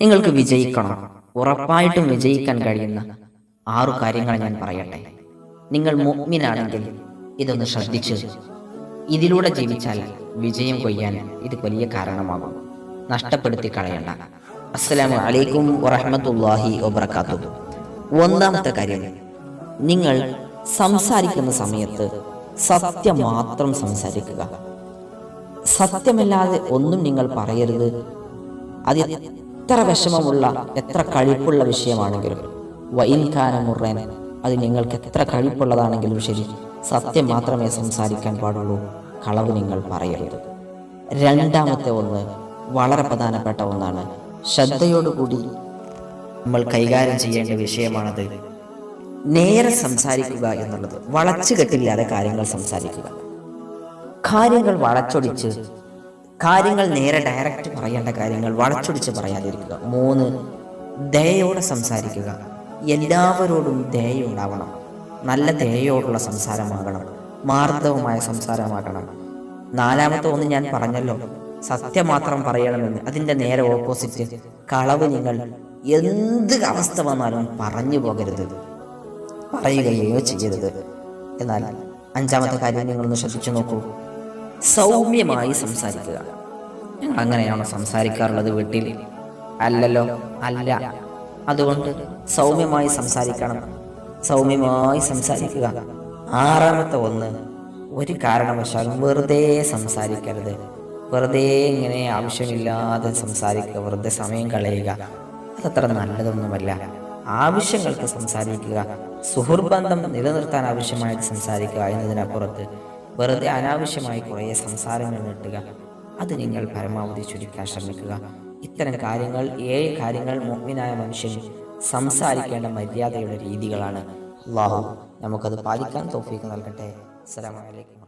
നിങ്ങൾക്ക് വിജയിക്കണം. ഉറപ്പായിട്ടും വിജയിക്കാൻ കഴിയുന്ന ആറു കാര്യങ്ങൾ ഞാൻ പറയട്ടെ. നിങ്ങൾ മുഗ്മിനാണെങ്കിൽ ഇതൊന്ന് ശ്രദ്ധിച്ച് ഇതിലൂടെ ജീവിച്ചാൽ വിജയം കൊയ്യാൻ ഇത് വലിയ കാരണമാകും. നഷ്ടപ്പെടുത്തി കളയണ്ട. അസ്സലാമു അലൈക്കും വറഹമത്തല്ലാഹി വബർക്കാത്തു ഒന്നാമത്തെ കാര്യം നിങ്ങൾ സംസാരിക്കുന്ന സമയത്ത് സത്യം മാത്രം സംസാരിക്കുക. സത്യമല്ലാതെ ഒന്നും നിങ്ങൾ പറയരുത്. അത് എത്ര വിഷമമുള്ള എത്ര കഴിപ്പുള്ള വിഷയമാണെങ്കിലും വൈൻകാന മുറേൻ അത് നിങ്ങൾക്ക് എത്ര കഴിപ്പുള്ളതാണെങ്കിലും ശരി സത്യം മാത്രമേ സംസാരിക്കാൻ പാടുള്ളൂ കളവ് നിങ്ങൾ പറയരുത്. രണ്ടാമത്തെ ഒന്ന് വളരെ പ്രധാനപ്പെട്ട ഒന്നാണ് ശ്രദ്ധയോടുകൂടി നമ്മൾ കൈകാര്യം ചെയ്യേണ്ട വിഷയമാണത് നേരെ സംസാരിക്കുക എന്നുള്ളത് വളച്ചു കെട്ടില്ലാതെ കാര്യങ്ങൾ സംസാരിക്കുക. കാര്യങ്ങൾ വളച്ചൊടിച്ച് കാര്യങ്ങൾ നേരെ ഡയറക്റ്റ് പറയേണ്ട കാര്യങ്ങൾ വളച്ചൊടിച്ച് പറയാതിരിക്കുക. മൂന്ന് ദയയോടെ സംസാരിക്കുക. എല്ലാവരോടും ദയുണ്ടാവണം നല്ല ദയയോടുള്ള സംസാരമാകണം. മാർദ്ദവമായ സംസാരമാകണം. നാലാമത്തെ ഒന്ന് ഞാൻ പറഞ്ഞല്ലോ. സത്യം മാത്രം പറയണമെന്ന്. അതിന്റെ നേരെ ഓപ്പോസിറ്റ് കളവ് നിങ്ങൾ എന്ത് അവസ്ഥ വന്നാലും പറഞ്ഞു പോകരുത്. പറയുകയോ ചെയ്യരുത്. എന്നാൽ അഞ്ചാമത്തെ കാര്യം നിങ്ങളൊന്ന് ശ്രദ്ധിച്ചു നോക്കൂ. സൗമ്യമായി സംസാരിക്കുക. ഞങ്ങൾ അങ്ങനെയാണോ സംസാരിക്കാറുള്ളത് വീട്ടിൽ. അല്ലല്ലോ അല്ല. അതുകൊണ്ട് സൗമ്യമായി സംസാരിക്കണം. സൗമ്യമായി സംസാരിക്കുക. ആറാമത്തെ ഒന്ന് ഒരു കാരണവശാലും വെറുതെ സംസാരിക്കരുത്. വെറുതെ ഇങ്ങനെ ആവശ്യമില്ലാതെ സംസാരിക്കുക. വെറുതെ സമയം കളയുക. അതത്ര നല്ലതൊന്നുമല്ല. ആവശ്യങ്ങൾക്ക് സംസാരിക്കുക. സുഹൃബന്ധം നിലനിർത്താൻ ആവശ്യമായിട്ട് സംസാരിക്കുക എന്നതിനപ്പുറത്ത് വെറുതെ അനാവശ്യമായി കുറേ സംസാരങ്ങൾ നീട്ടുക. അത് നിങ്ങൾ പരമാവധി ചുരുക്കാൻ ശ്രമിക്കുക. ഇത്തരം കാര്യങ്ങൾ ഏഴ് കാര്യങ്ങൾ മുഗ്മിനായ മനുഷ്യൻ സംസാരിക്കേണ്ട മര്യാദയുടെ രീതികളാണ്. അള്ളാഹു നമുക്കത് പാലിക്കാൻ തോഫീക്ക് നൽകട്ടെ. അസ്സലാമു അലൈക്കും